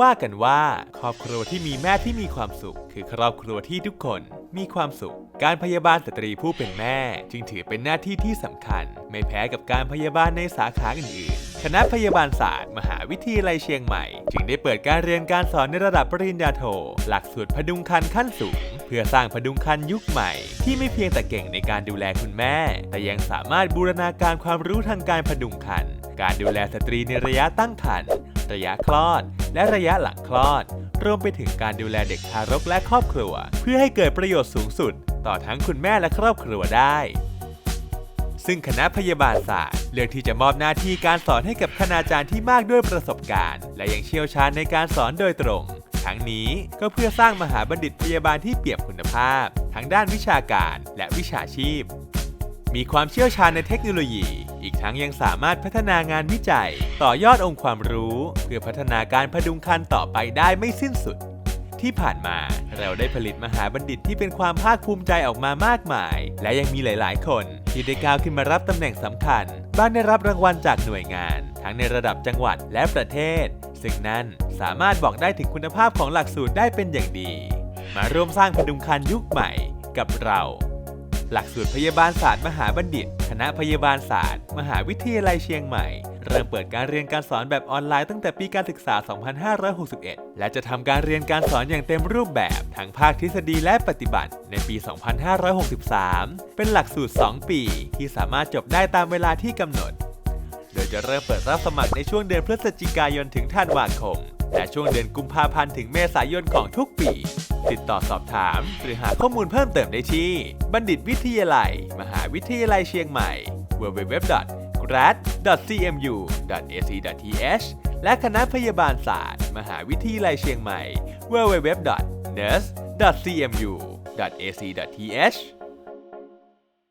ว่ากันว่า ครอบครัวที่มีแม่ที่มีความสุข คือครอบครัวที่ทุกคนมีความสุข การพยาบาลสตรีผู้เป็นแม่ จึงถือเป็นหน้าที่ที่สำคัญ ไม่แพ้กับการพยาบาลในสาขาอื่นๆ คณะพยาบาลศาสตร์ มหาวิทยาลัยเชียงใหม่ จึงได้เปิดการเรียนการสอนในระดับปริญญาโท หลักสูตรพดุงคันขั้นสูง เพื่อสร้างพดุงคันยุคใหม่ ที่ไม่เพียงแต่เก่งในการดูแลคุณแม่ แต่ยังสามารถบูรณาการความรู้ทางการพดุงคันการดูแลสตรีในระยะตั้งครรภ์ ระยะคลอด และระยะหลังคลอด รวมไปถึงการดูแลเด็กทารกและครอบครัว เพื่อให้เกิดประโยชน์สูงสุด ต่อทั้งคุณแม่และครอบครัวได้ ซึ่งคณะพยาบาลศาสตร์ เลือกที่จะมอบหน้าที่การสอนให้กับคณาจารย์ที่มากด้วยประสบการณ์ และยังเชี่ยวชาญในการสอนโดยตรงทั้งนี้ก็เพื่อสร้างมหาบัณฑิตพยาบาลที่เปี่ยมคุณภาพ ทั้งด้านวิชาการและวิชาชีพ มีความเชี่ยวชาญในเทคโนโลยี อีกทั้งยังสามารถพัฒนางานวิจัย ต่อยอดองค์ความรู้ เพื่อพัฒนาการพดุงคันต่อไปได้ไม่สิ้นสุด ที่ผ่านมาเราได้ผลิตมหาบัณฑิตที่เป็นความภาคภูมิใจออกมามากมาย และยังมีหลาย ๆ คนที่ได้ก้าวขึ้นมารับตำแหน่งสำคัญ บ้างได้รับรางวัลจากหน่วยงาน ทั้งในระดับจังหวัดและประเทศ ซึ่งนั่นสามารถบอกได้ถึงคุณภาพของหลักสูตรได้เป็นอย่างดี มาร่วมสร้างพดุงคันยุคใหม่ กับเรา หลักสูตรพยาบาลศาสตร์มหาบัณฑิต คณะพยาบาลศาสตร์ มหาวิทยาลัยเชียงใหม่ เริ่มเปิดการเรียนการสอนแบบออนไลน์ตั้งแต่ปีการศึกษา 2561 และจะทำการเรียนการสอนอย่างเต็มรูปแบบ ทั้งภาคทฤษฎีและปฏิบัติ ในปี 2563 เป็นหลักสูตร 2 ปี ที่สามารถจบได้ตามเวลาที่กำหนด โดยจะเริ่มเปิดรับสมัครในช่วงเดือนพฤศจิกายนถึงธันวาคม และช่วงเดือนกุมภาพันธ์ถึงเมษายนของทุกปี ติดต่อสอบถาม หรือหาข้อมูลเพิ่มเติมได้ที่ บัณฑิตวิทยาลัย มหาวิทยาลัยเชียงใหม่ www.grad.cmu.ac.th และคณะพยาบาลศาสตร์ มหาวิทยาลัยเชียงใหม่ www.nurse.cmu.ac.th